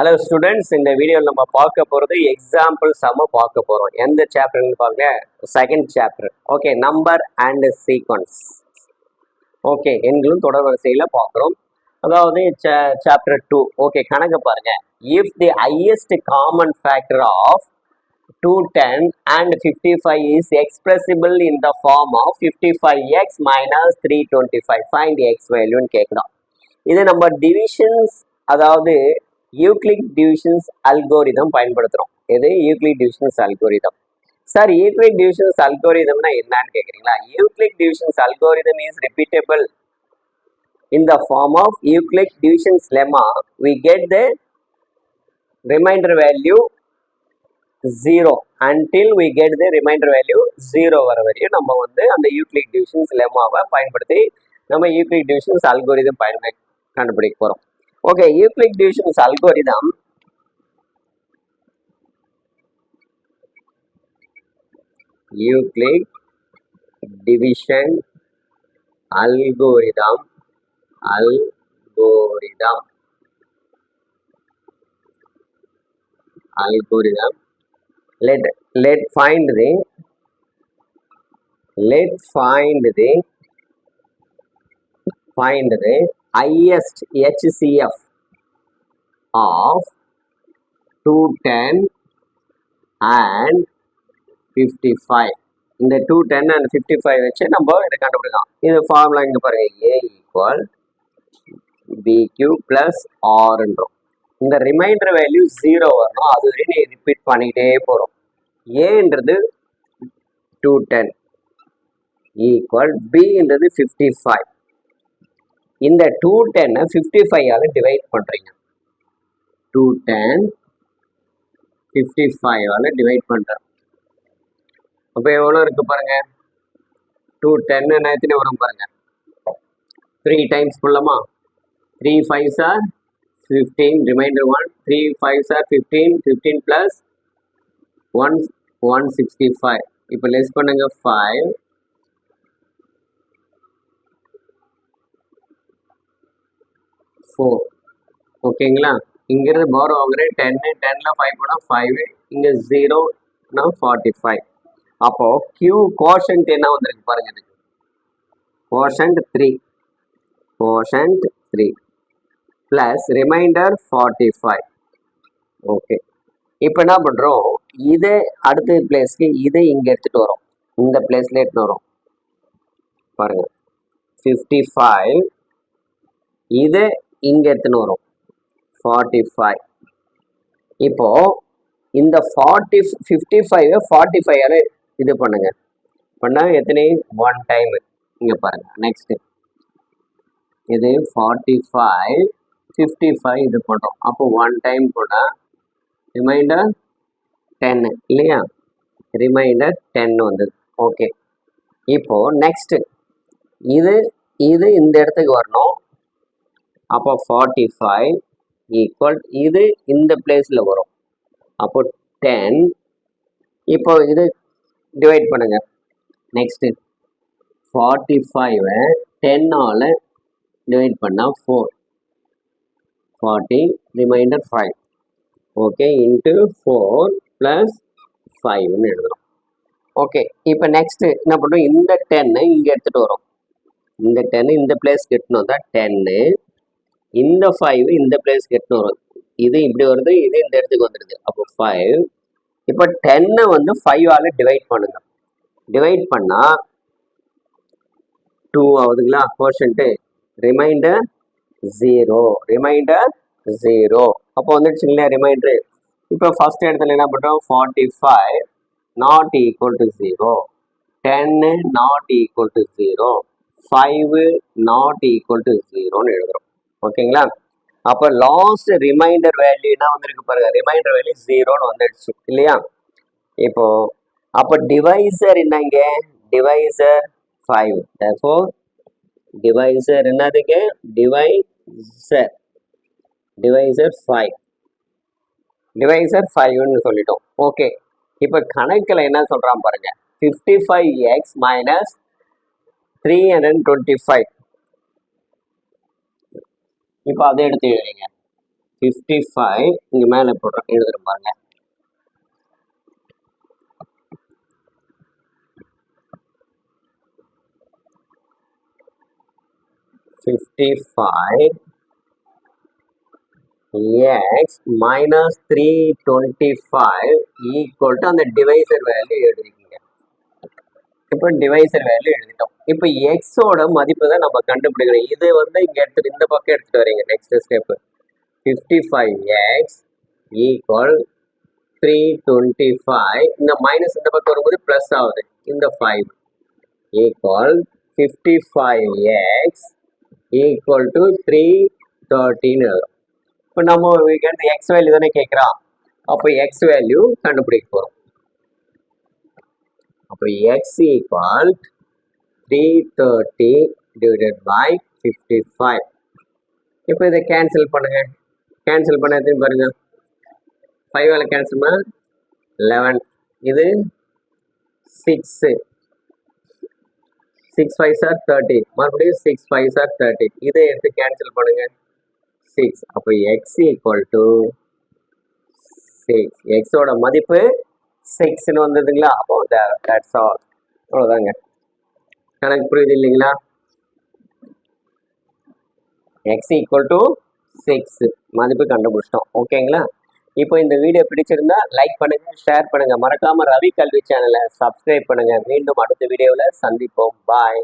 Hello students இந்த வீடியோவில் நம்ம பார்க்க போகிறது எக்ஸாம்பிள் சம்ம பார்க்க போகிறோம் எந்த சாப்டர்னு பாருங்க. Second chapter okay number and sequence okay எண்களும் தொடர் வரிசையில் பார்க்குறோம். அதாவது சாப்டர் டூ ஓகே கணக்கு பாருங்க. If the highest common factor of two ten and fifty five is expressible in the form of fifty five x minus three twenty five find x வேல்யூன்னு கேட்கலாம். இது நம்ம டிவிஷன்ஸ் அதாவது யூக்ளிக் டிவிஷன்ஸ் அல்கோரிதம் பயன்படுத்துகிறோம் எது? Euclid divisions algorithm sir Euclid divisions அல்கோரிதம்னா என்னன்னு கேட்குறீங்களா Euclid divisions algorithm is repeatable in the form of Euclid division's lemma, we get the remainder value 0 until we get the remainder value 0 வர வரையும் நம்ம வந்து அந்த யூக்ளிக் divisions லெமாவை பயன்படுத்தி நம்ம யூக்ளிக் டிவிஷன்ஸ் அல்கோரிதம் பயன்படுத்தி கண்டுபிடிக்க போகிறோம் Okay, Euclid division's algorithm Euclid division algorithm algorithm algorithm let let find the let find the find the highest hcf of 210 and 55 இந்த two ten and fifty five வச்சு நம்ம இதை கண்டுபிடிக்கலாம். இது ஃபார்முலா இங்கே பாருங்க. ஏ ஈக்குவல் பிக்யூ ப்ளஸ் ஆர்ன்றோம் இந்த ரிமைண்டர் வேல்யூ ஜீரோ வரணும். அது வரையும் நீ ரிப்பீட் பண்ணிக்கிட்டே போகிறோம் ஏன்றது டூ டென் ஈக்குவல் பின்றது ஃபிஃப்டி ஃபைவ் இந்த டூ டென்னை ஃபிஃப்டி ஃபைவால் டிவைட் பண்ணுறீங்க டூ டென் ஃபிஃப்டி ஃபைவால் டிவைட் பண்ணுறேன் அப்போ எவ்வளோ இருக்குது பாருங்கள் டூ டென்னு எத்தனை வரும் பாருங்கள் three times ஃபுல்லமா three five are fifteen reminder one three five are fifteen fifteen plus one one sixty five இப்போ லெஸ் பண்ணுங்கள் ஃபைவ் ஃபோர் ஓகேங்களா இங்கிருந்து பாரோ வாங்குறேன் டென்னு டென்னில் ஃபைவ் போனால் ஃபைவ் இங்கே ஜீரோனா ஃபார்ட்டி ஃபைவ் அப்போ கியூ கோஷன்ட் என்ன வந்திருக்கு பாருங்க எனக்கு quotient three quotient three plus reminder forty five okay இப்போ என்ன பண்ணுறோம் இதே அடுத்த பிளேஸ்க்கு இதை இங்கே எடுத்துகிட்டு வரோம். இந்த பிளேஸில் எடுத்துகிட்டு வரோம். பாருங்க. ஃபிஃப்டி ஃபைவ் இதை இங்கே எடுத்துன்னு வரும். ஃபார்ட்டி ஃபைவ் இப்போது இந்த forty fifty five forty five இது பண்ணுங்க. பண்ணால் எத்தனை? ஒன் டைம் இங்கே பாருங்க. நெக்ஸ்ட் இது ஃபார்ட்டி ஃபைவ் ஃபிஃப்டி ஃபைவ் இது பண்ணுறோம் அப்போ ஒன் டைம் போட்டால் ரிமைண்டர் டென் இல்லையா? ரிமைண்டர் டென் வந்தது. ஓகே இப்போ நெக்ஸ்ட் இது இது இந்த இடத்துக்கு வரணும். அப்போ ஃபார்ட்டி ஃபைவ் ஈக்குவல் இது இந்த பிளேஸில் வரும். அப்போ டென் இப்போ இது டிவைட் பண்ணுங்க. நெக்ஸ்ட்டு ஃபார்ட்டி ஃபைவை டென்னால் டிவைட் பண்ணால் four forty reminder five okay into four plus ஃபைவ்னு எழுதுகிறோம் ஓகே இப்போ நெக்ஸ்ட்டு என்ன பண்ணுறோம் இந்த டென்னு இங்கே எடுத்துகிட்டு வரோம். இந்த டென்னு இந்த பிளேஸ்க்கு எடுத்துன்னு தான் டென்னு இந்த ஃபைவ் இந்த பிளேஸ்க்கு எடுத்துன்னு வரும். இது இப்படி வருது இது இந்த இடத்துக்கு வந்துடுது அப்போ ஃபைவ் இப்போ டென்னை வந்து ஃபைவால் டிவைட் பண்ணுங்க. டிவைட் பண்ணால் டூ ஆகுதுங்களா? போர்ஷன்ட்டு ரிமைண்டர் ஜீரோ ரிமைண்டர் ஜீரோ அப்போ வந்துடுச்சுங்களா ரிமைண்டரு இப்போ ஃபஸ்ட் இடத்துல என்ன பண்ணுறோம் forty five not equal to zero ten not equal to zero five not equal to ஜீரோன்னு எழுதுகிறோம் ஓகேங்களா? அப்போ லாஸ்ட் ரிமைண்டர் வேல்யூ என்ன வந்திருக்கு பாருங்க. ரிமைண்டர் வேல்யூ ஜீரோன்னு வந்துடுச்சு. இல்லையா? இப்போ அப்போ டிவைசர் என்னங்க டிவைசர் ஃபைவ் ஃபோர் டிவைசர் என்னதுங்க டிவைசர் டிவைசர் ஃபைவ் டிவைசர் ஃபைவ்னு சொல்லிட்டோம். ஓகே இப்போ கணக்கில் என்ன சொல்கிறான் பாருங்க. Fifty five x minus three hundred twenty five இப்போ அதை எடுத்து எழுதுறீங்க. ஃபிஃப்டி ஃபைவ் இங்கே மேலே போடுறோம் எழுதுறேன் பாருங்க. Fifty five x minus three twenty five equal to அந்த டிவைசர் வேல்யூ எழுதுறீங்க. இப்போ டிவைசர் வேல்யூ எழுதிட்டோம். இப்போ எக்ஸோட மதிப்பு தான் நம்ம கண்டுபிடிக்கிறோம் இது வந்து இங்கே எடுத்துட்டு இந்த பக்கம் எடுத்துகிட்டு வரீங்க. Next step fifty five x equal three twenty five இந்த மைனஸ் இந்த பக்கம் வரும்போது ப்ளஸ் ஆகுது. இந்த five equal fifty five x equal to three தேர்ட்டின்னு வரும் இப்போ நம்ம எக்ஸ் வேல்யூ தானே கேட்குறோம் அப்போ எக்ஸ் வேல்யூ கண்டுபிடிக்க போகிறோம் அப்போ x equal three thirty divided by fifty five இப்போ இதை கேன்சல் பண்ணுங்கள் கேன்சல் பண்ண எத்தனை பாருங்கள் ஃபைவ் வேலை கேன்சல் பண்ண லெவன் இது six six five are thirty மறுபடியும் சிக்ஸ் ஃபைவ் சார் தேர்ட்டி இதை எடுத்து கேன்சல் பண்ணுங்கள் சிக்ஸ் அப்போ எக்ஸ் ஈக்குவல் டு சிக்ஸ் எக்ஸோட மதிப்பு சிக்ஸ்னு வந்ததுங்களா? அப்போ தட்ஸ் ஆல் அவ்வளோதாங்க கணக்கு புரியுது இல்லைங்களா? எக்ஸ் ஈக்குவல் டு சிக்ஸ் மதிப்பு கண்டுபிடிச்சிட்டோம். ஓகேங்களா? இப்போ இந்த வீடியோ பிடிச்சிருந்தா லைக் பண்ணுங்க ஷேர் பண்ணுங்க. மறக்காம ரவி கல்வி சேனலை சப்ஸ்கிரைப் பண்ணுங்க. மீண்டும் அடுத்த வீடியோவில் சந்திப்போம். பாய்